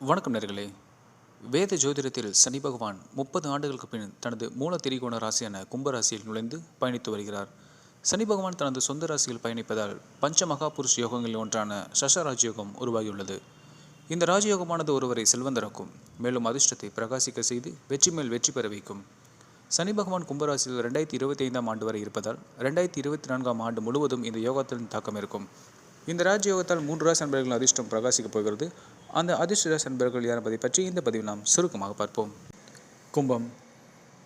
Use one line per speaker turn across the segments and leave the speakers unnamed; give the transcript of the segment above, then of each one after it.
வணக்கம் நேர்களே. வேத ஜோதிடத்தில் சனி பகவான் முப்பது ஆண்டுகளுக்கு பின் தனது மூல திரிகோண ராசியான கும்பராசியில் நுழைந்து பயணித்து வருகிறார். சனி பகவான் தனது சொந்த ராசியில் பயணிப்பதால் பஞ்ச மகாபுருஷ் யோகங்களில் ஒன்றான சஷராஜ் யோகம் உருவாகியுள்ளது. இந்த ராஜயோகமானது ஒருவரை செல்வந்தராக்கும் மேலும் அதிர்ஷ்டத்தை பிரகாசிக்க செய்து வெற்றி மேல் வெற்றி பெற வைக்கும். சனி பகவான் கும்பராசியில் ரெண்டாயிரத்தி இருபத்தி ஐந்தாம் ஆண்டு வரை இருப்பதால் ரெண்டாயிரத்தி இருபத்தி நான்காம் ஆண்டு முழுவதும் இந்த யோகத்தின் தாக்கம் இருக்கும். இந்த ராஜயோகத்தால் மூன்று ராசி நண்பர்களின் அதிர்ஷ்டம் பிரகாசிக்கப் போகிறது. அந்த அதிர்ஷ்ட நண்பர்கள் யார் என்பதை பற்றி இந்த பதிவில் நாம் சுருக்கமாக பார்ப்போம். கும்பம்.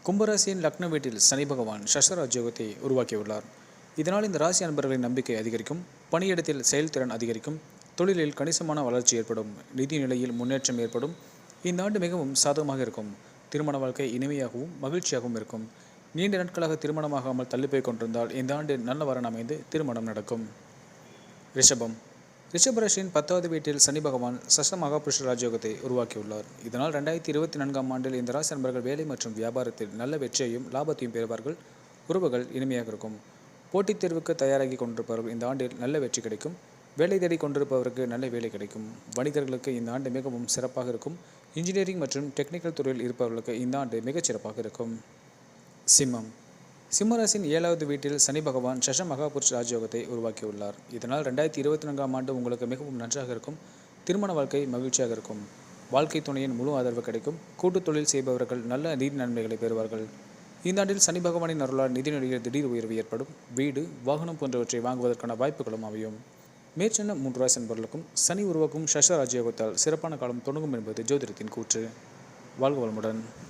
கும்பராசியின் லக்ன வீட்டில் சனி பகவான் சஷராஜ் உருவாக்கியுள்ளார். இதனால் இந்த ராசி நண்பர்களின் நம்பிக்கை அதிகரிக்கும் பணியிடத்தில் செயல்திறன் அதிகரிக்கும் தொழிலில் கணிசமான வளர்ச்சி ஏற்படும் நிதி நிலையில் முன்னேற்றம் ஏற்படும். இந்த ஆண்டு மிகவும் சாதகமாக இருக்கும். திருமண வாழ்க்கை இனிமையாகவும் மகிழ்ச்சியாகவும் இருக்கும். நீண்ட நாட்களாக திருமணமாகாமல் தள்ளிப்போய் கொண்டிருந்தால் இந்த ஆண்டு நல்ல வரன் அமைந்து திருமணம் நடக்கும். ரிஷபம். ரிஷபராசியின் பத்தாவது வீட்டில் சனி பகவான் சஷ்டமாக புருஷ ராஜயோகத்தை உருவாக்கியுள்ளார். இதனால் ரெண்டாயிரத்தி இருபத்தி நான்காம் ஆண்டில் இந்த ராசி நண்பர்கள் வேலை மற்றும் வியாபாரத்தில் நல்ல வெற்றியையும் லாபத்தையும் பெறுவார்கள். உறவுகள் இனிமையாக இருக்கும். போட்டித் தேர்வுக்கு தயாராகி கொண்டிருப்பவர்கள் இந்த ஆண்டில் நல்ல வெற்றி கிடைக்கும். வேலை தேடி கொண்டிருப்பவருக்கு நல்ல வேலை கிடைக்கும். வணிகர்களுக்கு இந்த ஆண்டு மிகவும் சிறப்பாக இருக்கும். இன்ஜினியரிங் மற்றும் டெக்னிக்கல் துறையில் இருப்பவர்களுக்கு இந்த ஆண்டு மிகச் சிறப்பாக இருக்கும். சிம்மம். சிம்மராசின் ஏழாவது வீட்டில் சனி பகவான் சஷ மகாபுருஷ் ராஜயோகத்தை உருவாக்கியுள்ளார். இதனால் ரெண்டாயிரத்தி இருபத்தி நான்காம் ஆண்டு உங்களுக்கு மிகவும் நன்றாக இருக்கும். திருமண வாழ்க்கை மகிழ்ச்சியாக இருக்கும். வாழ்க்கை துணையின் முழு ஆதரவு கிடைக்கும். கூட்டுத் தொழில் செய்பவர்கள் நல்ல நிதி நன்மைகளை பெறுவார்கள். இந்த ஆண்டில் சனி பகவானின் அருளால் நிதி நிலையில் திடீர் உயர்வு ஏற்படும். வீடு வாகனம் போன்றவற்றை வாங்குவதற்கான வாய்ப்புகளும் அமையும். மேற்சென்ன மூன்று ராசி நண்பர்களுக்கும் சனி உருவாக்கும் சஷ ராஜயோகத்தால் சிறப்பான காலம் தொடங்கும் என்பது ஜோதிடத்தின் கூற்று. வாழ்க வளமுடன்.